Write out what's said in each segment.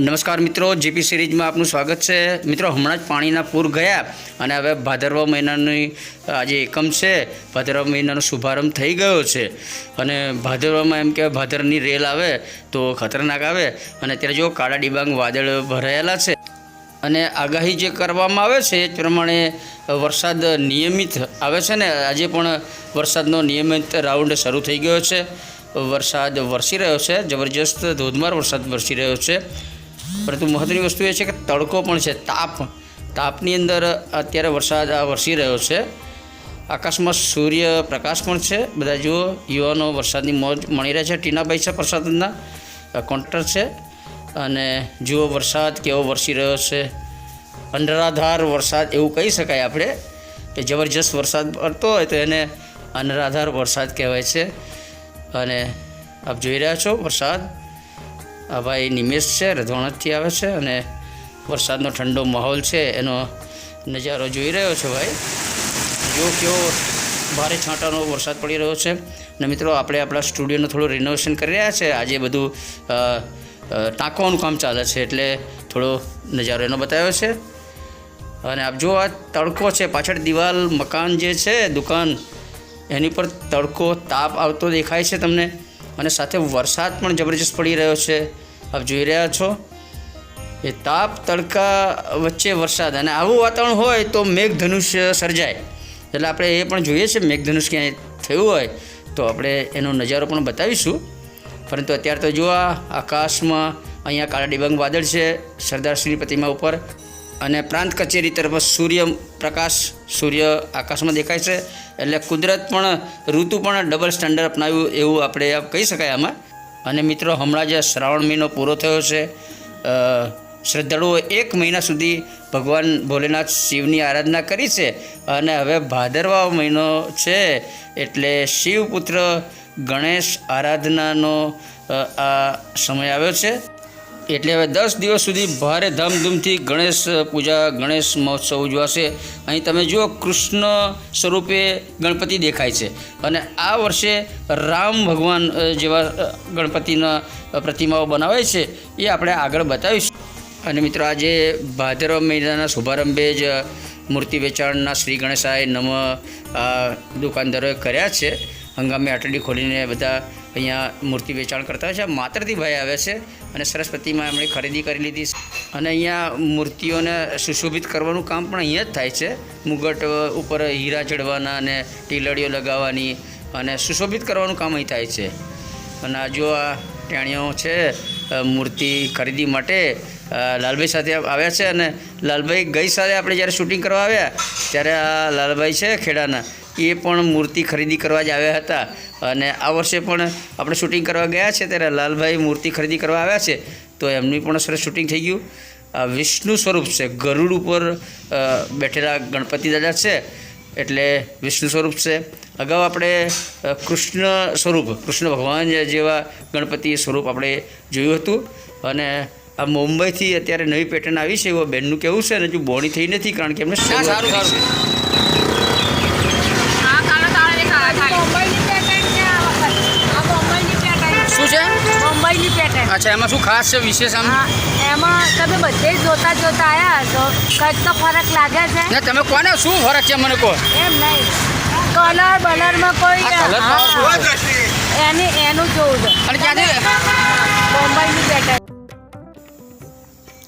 નમસ્કાર મિત્રો, જીપી સિરીઝમાં આપનું સ્વાગત છે. મિત્રો, હમણાં જ પાણીના પૂર ગયા અને હવે ભાદરવા મહિનાની આજે એકમ છે. ભાદરવા મહિનાનો શુભારંભ થઈ ગયો છે. અને ભાદરવામાં એમ કહેવાય ભાદરની રેલ આવે તો ખતરનાક આવે. અને અત્યારે જો કાળા ડિબાંગ વાદળ ભરાયેલા છે. અને આગાહી જે કરવામાં આવે છે એ પ્રમાણે વરસાદ નિયમિત આવે છે ને? આજે પણ વરસાદનો નિયમિત રાઉન્ડ શરૂ થઈ ગયો છે. વરસાદ વરસી રહ્યો છે. જબરજસ્ત ધોધમાર વરસાદ વરસી રહ્યો છે. પરંતુ મહત્ત્વની વસ્તુ એ છે કે તડકો પણ છે, તાપ. તાપની અંદર અત્યારે વરસાદ વરસી રહ્યો છે. આકાશમાં સૂર્ય પ્રકાશ પણ છે. બધા જુઓ, યુવાનો વરસાદની મોજ મળી રહ્યા છે. ટીનાભાઈ છે પ્રસાદના કોન્ટ્રાક્ટર છે. અને જુઓ વરસાદ કેવો વરસી રહ્યો છે. અંડરાધાર વરસાદ એવું કહી શકાય આપણે કે જબરજસ્ત વરસાદ પડતો હોય તો એને અનરાધાર વરસાદ કહેવાય છે. અને આપ જોઈ રહ્યા છો વરસાદ. આ ભાઈ નિમેશ છે રધવાણતથી આવે છે અને વરસાદનો ઠંડો માહોલ છે, એનો નજારો જોઈ રહ્યો છો ભાઈ. જો કેવો ભારે છાંટાનો વરસાદ પડી રહ્યો છે અને મિત્રો, આપણે આપણા સ્ટુડિયોનું થોડું રિનોવેશન કરી રહ્યા છે. આજે બધું ટાંકવાનું કામ ચાલે છે એટલે થોડો નજારો એનો બતાવ્યો છે. અને આપ જો આ તડકો છે, પાછળ દિવાલ, મકાન જે છે, દુકાન, એની પર તડકો, તાપ આવતો દેખાય છે તમને. અને સાથે વરસાદ પણ જબરજસ્ત પડી રહ્યો છે. આપ જોઈ રહ્યા છો એ તાપ તડકા વચ્ચે વરસાદ અને આવું વાતાવરણ હોય તો મેઘધનુષ્ય સર્જાય. એટલે આપણે એ પણ જોઈએ છે મેઘધનુષ ક્યાંય થયું હોય તો આપણે એનો નજારો પણ બતાવીશું. પરંતુ અત્યારે તો જુઓ આકાશમાં અહીંયા કાળા ડિબંગ વાદળ છે. સરદારશ્રીની પ્રતિમા ઉપર અને પ્રાંત કચેરી તરફ સૂર્ય પ્રકાશ, સૂર્ય આકાશમાં દેખાય છે. એટલે કુદરત પણ, ઋતુ પણ ડબલ સ્ટાન્ડર્ડ અપનાવ્યું એવું આપણે કહી શકાય આમાં. અને મિત્રો, હમણાં જે શ્રાવણ મહિનો પૂરો થયો છે. શ્રદ્ધાળુઓ એક મહિના સુધી ભગવાન ભોલેનાથ શિવની આરાધના કરી છે. અને હવે ભાદરવા મહિનો છે, એટલે શિવપુત્ર ગણેશ આરાધનાનો આ સમય આવ્યો છે. એટલે હવે દસ દિવસ સુધી ભારે ધામધૂમથી ગણેશ પૂજા, ગણેશ મહોત્સવ ઉજવાશે. અહીં તમે જુઓ, કૃષ્ણ સ્વરૂપે ગણપતિ દેખાય છે. અને આ વર્ષે રામ ભગવાન જેવા ગણપતિના પ્રતિમાઓ બનાવાય છે, એ આપણે આગળ બતાવીશું. અને મિત્રો, આજે ભાદરવ મહિનાના શુભારંભે જ મૂર્તિ વેચાણના શ્રી ગણેશાય નમ દુકાનદારોએ કર્યા છે. હંગામે આટલી ખોલીને બધા અહીંયા મૂર્તિ વેચાણ કરતા હોય છે. માતરથી ભાઈ આવે છે અને સરસ પ્રતિમા એમણે ખરીદી કરી લીધી. અને અહીંયા મૂર્તિઓને સુશોભિત કરવાનું કામ પણ અહીંયા જ થાય છે. મુગટ ઉપર હીરા ચડવાના અને ટીલડીઓ લગાવવાની અને સુશોભિત કરવાનું કામ અહીં થાય છે. અને આ જો આ ટેણીઓ છે મૂર્તિ ખરીદી માટે લાલભાઈ સાથે આવ્યા છે. અને લાલભાઈ ગઈ સાલે આપણે જ્યારે શૂટિંગ કરવા આવ્યા, ત્યારે આ લાલભાઈ છે ખેડાના. એ પણ મૂર્તિ ખરીદી કરવા જ આવ્યા હતા. અને આ વર્ષે પણ આપણે શૂટિંગ કરવા ગયા છે ત્યારે લાલભાઈ મૂર્તિ ખરીદી કરવા આવ્યા છે. તો એમની પણ સરસ શૂટિંગ થઈ ગયું. આ વિષ્ણુ સ્વરૂપ છે. ગરુડ ઉપર બેઠેલા ગણપતિ દાદા છે. એટલે વિષ્ણુ સ્વરૂપ છે. અગાઉ આપણે કૃષ્ણ સ્વરૂપ કૃષ્ણ ભગવાન જેવા ગણપતિ સ્વરૂપ આપણે જોયું હતું. અને આ મુંબઈથી અત્યારે નવી પેટર્ન આવી છે. એવો બેનનું કેવું છે અને હજુ બોણી થઈ નથી કારણ કે એમને સારું કરી છે હા કાલો તાળા દેખાવા થાય મુંબઈની પેટર્ન છે આ વખત આ મુંબઈની પેટર્ન શું છે મુંબઈની પેટર્ન અચ્છા એમાં શું ખાસ છે વિશેષ આમ? એમાં તમે બધે જ જોતા જોતા આવ્યા તો કંઈક તો ફરક લાગે છે. ને તમે કોને શું ફરક છે મને કહો? એમ નહીં. કલર બલરમાં કોઈ એની એનું જોવું છે. અને ક્યાંથી? મુંબઈની પેટર્ન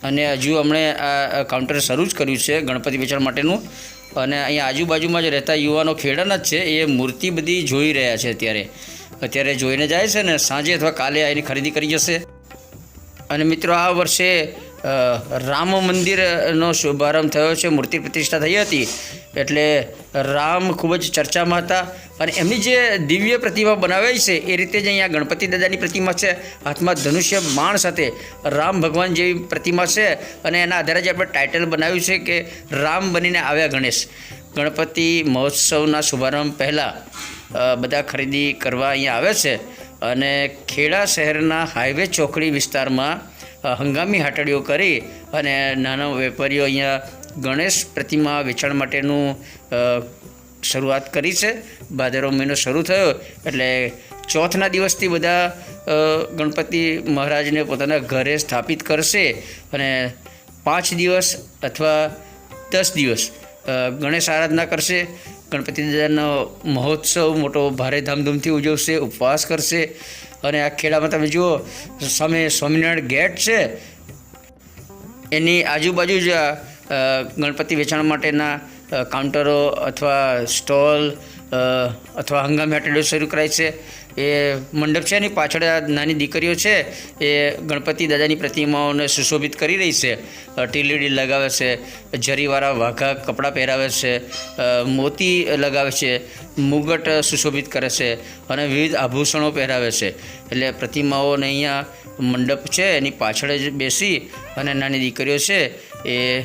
અને હજુ હમણે આ કાઉન્ટર શરૂ જ કર્યું છે ગણપતિ વેચાણ માટેનું. અને અહીંયા આજુબાજુમાં જ રહેતા યુવાનો ખેડાના જ છે એ મૂર્તિ બધી જોઈ રહ્યા છે અત્યારે. અત્યારે જોઈને જાય છે ને, સાંજે અથવા કાલે આવીને ખરીદી કરી જશે. અને મિત્રો, આ વર્ષે રામ મંદિરનો શુભારંભ થયો છે, મૂર્તિ પ્રતિષ્ઠા થઈ હતી. એટલે રામ ખૂબ જ ચર્ચામાં હતા. અને એમની જે દિવ્ય પ્રતિમા બનાવાઈ છે, એ રીતે જ અહીંયા ગણપતિ દાદાની પ્રતિમા છે, હાથમાં ધનુષ્ય બાણ સાથે રામ ભગવાન જેવી પ્રતિમા છે. અને એના આધારે જ આપણે ટાઇટલ બનાવ્યું છે કે રામ બનીને આવ્યા ગણેશ. ગણપતિ મહોત્સવના શુભારંભ પહેલાં બધા ખરીદી કરવા અહીંયા આવે છે અને ખેડા શહેરના હાઈવે ચોકડી વિસ્તારમાં હંગામી હાટડીઓ કરી અને નાના વેપારીઓ અહીંયા ગણેશ પ્રતિમા વેચાણ માટેનું શરૂઆત કરી છે. ભાદરવો મહિનો શરૂ થયો એટલે ચોથના દિવસથી બધા ગણપતિ મહારાજને પોતાના ઘરે સ્થાપિત કરશે અને પાંચ દિવસ અથવા દસ દિવસ ગણેશ આરાધના કરશે. ગણપતિ મહોત્સવ મોટો ભારે ધામધૂમથી ઉજવશે, ઉપવાસ કરશે અને આ ખેડામાં તમે જુઓ, સામે સ્વામિનારાયણ ગેટ છે. એની આજુબાજુ જ ગણપતિ વેચાણ માટેના કાઉન્ટરો અથવા સ્ટોલ અથવા હંગામી હાટેડો શરૂ કરાય છે. એ મંડપ છે એની પાછળ નાની દીકરીઓ છે, એ ગણપતિ દાદાની પ્રતિમાઓને સુશોભિત કરી રહી છે. ટીલીડી લગાવે છે, જરીવાળા વાઘા કપડાં પહેરાવે છે મોતી લગાવે છે, મુગટ સુશોભિત કરે છે અને વિવિધ આભૂષણો પહેરાવે છે. એટલે પ્રતિમાઓને અહીંયા મંડપ છે, એની પાછળ જ બેસી અને નાની દીકરીઓ છે, એ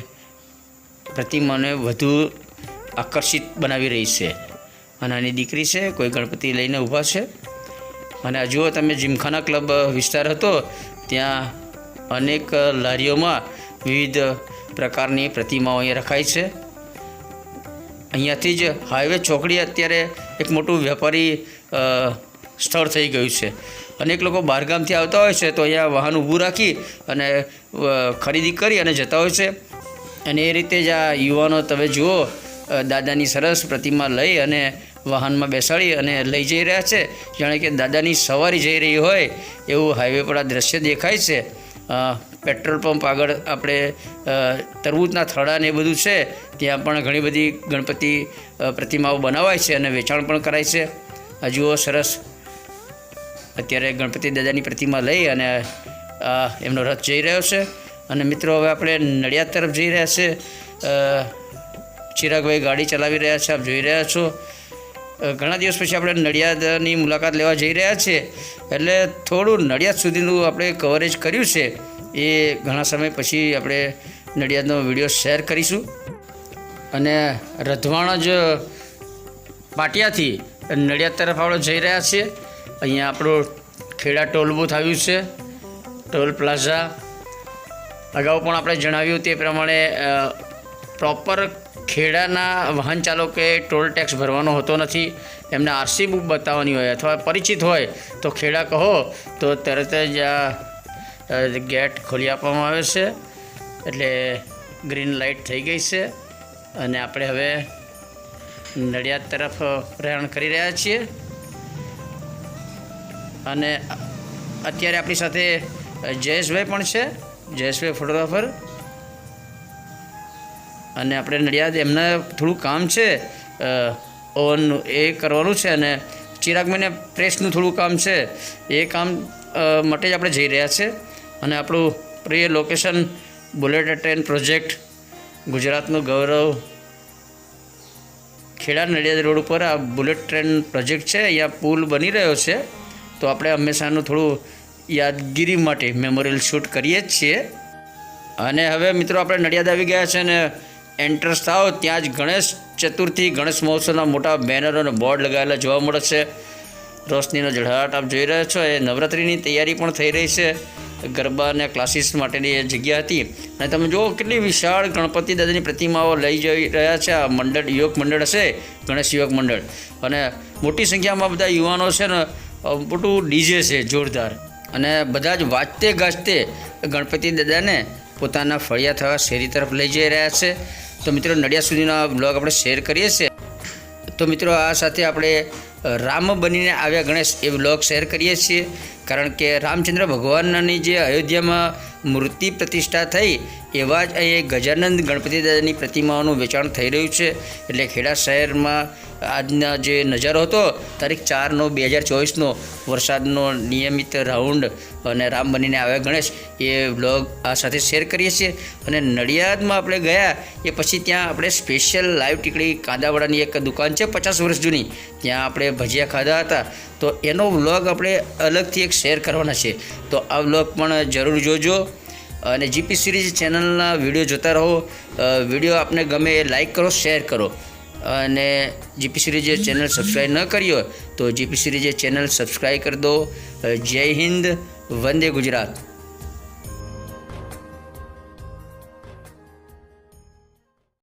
પ્રતિમાને વધુ આકર્ષિત બનાવી રહી છે. અને નાની દીકરી છે, કોઈ ગણપતિ લઈને ઊભા છે. અને જુઓ તમે જીમખાના ક્લબ વિસ્તાર હતો, ત્યાં અનેક લારીઓમાં વિવિધ પ્રકારની પ્રતિમાઓ અહીંયા રખાય છે. અહીંયાથી જ હાઈવે ચોકડી અત્યારે એક મોટું વેપારી સ્થળ થઈ ગયું છે. અનેક લોકો બહારગામથી આવતા હોય છે તો અહીંયા વાહન ઊભું રાખી અને ખરીદી કરી અને જતા હોય છે. અને એ રીતે જ આ યુવાનો તમે જુઓ દાદાની સરસ પ્રતિમા લઈ અને વાહનમાં બેસાડી અને લઈ જઈ રહ્યા છે. જાણે કે દાદાની સવારી જઈ રહી હોય એવું હાઈવે પર આ દ્રશ્ય દેખાય છે. પેટ્રોલ પંપ આગળ આપણે તરબૂચના થડા ને એ બધું છે. ત્યાં પણ ઘણી બધી ગણપતિ પ્રતિમાઓ બનાવાય છે અને વેચાણ પણ કરાય છે. જુઓ સરસ. અત્યારે ગણપતિ દાદાની પ્રતિમા લઈ અને એમનો રથ જઈ રહ્યો છે. અને મિત્રો, હવે આપણે નડિયાદ તરફ જઈ રહ્યા છે. ચિરાગભાઈ ગાડી ચલાવી રહ્યા છે, આપ જોઈ રહ્યા છો. ઘણા દિવસ પછી આપણે નડિયાદની મુલાકાત લેવા જઈ રહ્યા છીએ એટલે થોડું નડિયાદ સુધીનું આપણે કવરેજ કર્યું છે. એ ઘણા સમય પછી આપણે નડિયાદનો વીડિયો શેર કરીશું. અને રધવાણ જ પાટિયાથી નડિયાદ તરફ આપણે જઈ રહ્યા છીએ અહીંયા આપણું ખેડા ટોલ બૂથ આવ્યું છે. Toll plaza. અગાઉ પણ આપણે જણાવ્યું તે પ્રમાણે પ્રોપર ખેડાના વાહન ચાલકોએ ટોલ ટેક્સ ભરવાનો હોતો નથી, એમને આરસી બુક બતાવવાની હોય અથવા પરિચિત હોય, તો ખેડા કહો, તો તરત જ આ ગેટ ખોલી આપવામાં આવે છે. એટલે ગ્રીન લાઇટ થઈ ગઈ છે અને આપણે હવે નડિયાદ તરફ પ્રયાણ કરી રહ્યા છીએ. અને અત્યારે આપણી સાથે જયેશભાઈ પણ છે. જયેશભાઈ ફોટોગ્રાફર અને આપણે નડિયાદ એમને થોડું કામ છે ઓવનનું એ કરવાનું છે અને ચિરાગભાઈને પ્રેસનું થોડું કામ છે. એ કામ માટે જ આપણે જઈ રહ્યા છે અને આપણું પ્રિય લોકેશન બુલેટ ટ્રેન પ્રોજેક્ટ, ગુજરાતનું ગૌરવ ખેડા નડિયાદ રોડ ઉપર આ બુલેટ ટ્રેન પ્રોજેક્ટ છે, અહીંયા પુલ બની રહ્યો છે. તો આપણે હંમેશાનું થોડું યાદગીરી માટે મેમોરિયલ શૂટ કરીએ જ છીએ. અને હવે મિત્રો આપણે નડિયાદ આવી ગયા છે અને એન્ટ્રન્સ થાવ ત્યાં જ ગણેશ ચતુર્થી, ગણેશ મહોત્સવના મોટા બેનરો અને બોર્ડ લગાવેલા જોવા મળે છે. રોશનીનો ઝળહળાટ આપ જોઈ રહ્યા છો, એ નવરાત્રિની તૈયારી પણ થઈ રહી છે. ગરબા અને ક્લાસીસ માટેની એ જગ્યા હતી. અને તમે જુઓ, કેટલી વિશાળ ગણપતિ દાદાની પ્રતિમાઓ લઈ જઈ રહ્યા છે. આ મંડળ, યુવક મંડળ હશે, ગણેશ યુવક મંડળ. અને મોટી સંખ્યામાં બધા યુવાનો છે ને મોટું ડીજે છે, જોરદાર. અને બધા જ વાજતે ગાજતે ગણપતિ દાદાને પોતાના ફળિયા થવા શેરી તરફ લઈ જઈ રહ્યા છે. તો મિત્રો નડિયાદ સુધીના બ્લોગ આપણે શેર કરીએ છીએ. તો મિત્રો આ સાથે આપણે રામ બનીને આવ્યા ગણેશ એ બ્લોગ શેર કરીએ છીએ. કારણ કે રામચંદ્ર ભગવાનની જે અયોધ્યામાં મૂર્તિ પ્રતિષ્ઠા થઈ, એવા જ અહીં ગજાનંદ ગણપતિ દાદાની પ્રતિમાઓનું વેચાણ થઈ રહ્યું છે. એટલે ખેડા શહેરમાં આજના જે નજારો હતો, તારીખ ચારનો બે હજાર ચોવીસનો વરસાદનો નિયમિત રાઉન્ડ અને રામ બનીને આવ્યા ગણેશ, એ વ્લોગ આ સાથે શેર કરીએ છીએ. અને નડિયાદમાં આપણે ગયા, એ પછી ત્યાં આપણે સ્પેશિયલ લાઈવ ટીકડી કાંદાવાડાની એક દુકાન છે, પચાસ વર્ષ જૂની. ત્યાં આપણે ભજીયા ખાધા હતા. તો એનો વ્લોગ આપણે અલગથી એક શેર કરવાના છે. તો આ વ્લોગ પણ જરૂર જોજો. અને જીપી સિરીઝ ચેનલના વીડિયો જોતા રહો. વીડિયો આપને ગમે એ લાઈક કરો શેર કરો. અને જીપી સિરીજે ચેનલ સબસ્ક્રાઈબ ન કરી હોય તો જીપી સિરીજે ચેનલ સબસ્ક્રાઈબ કરી દો. જય હિન્દ, વંદે ગુજરાત.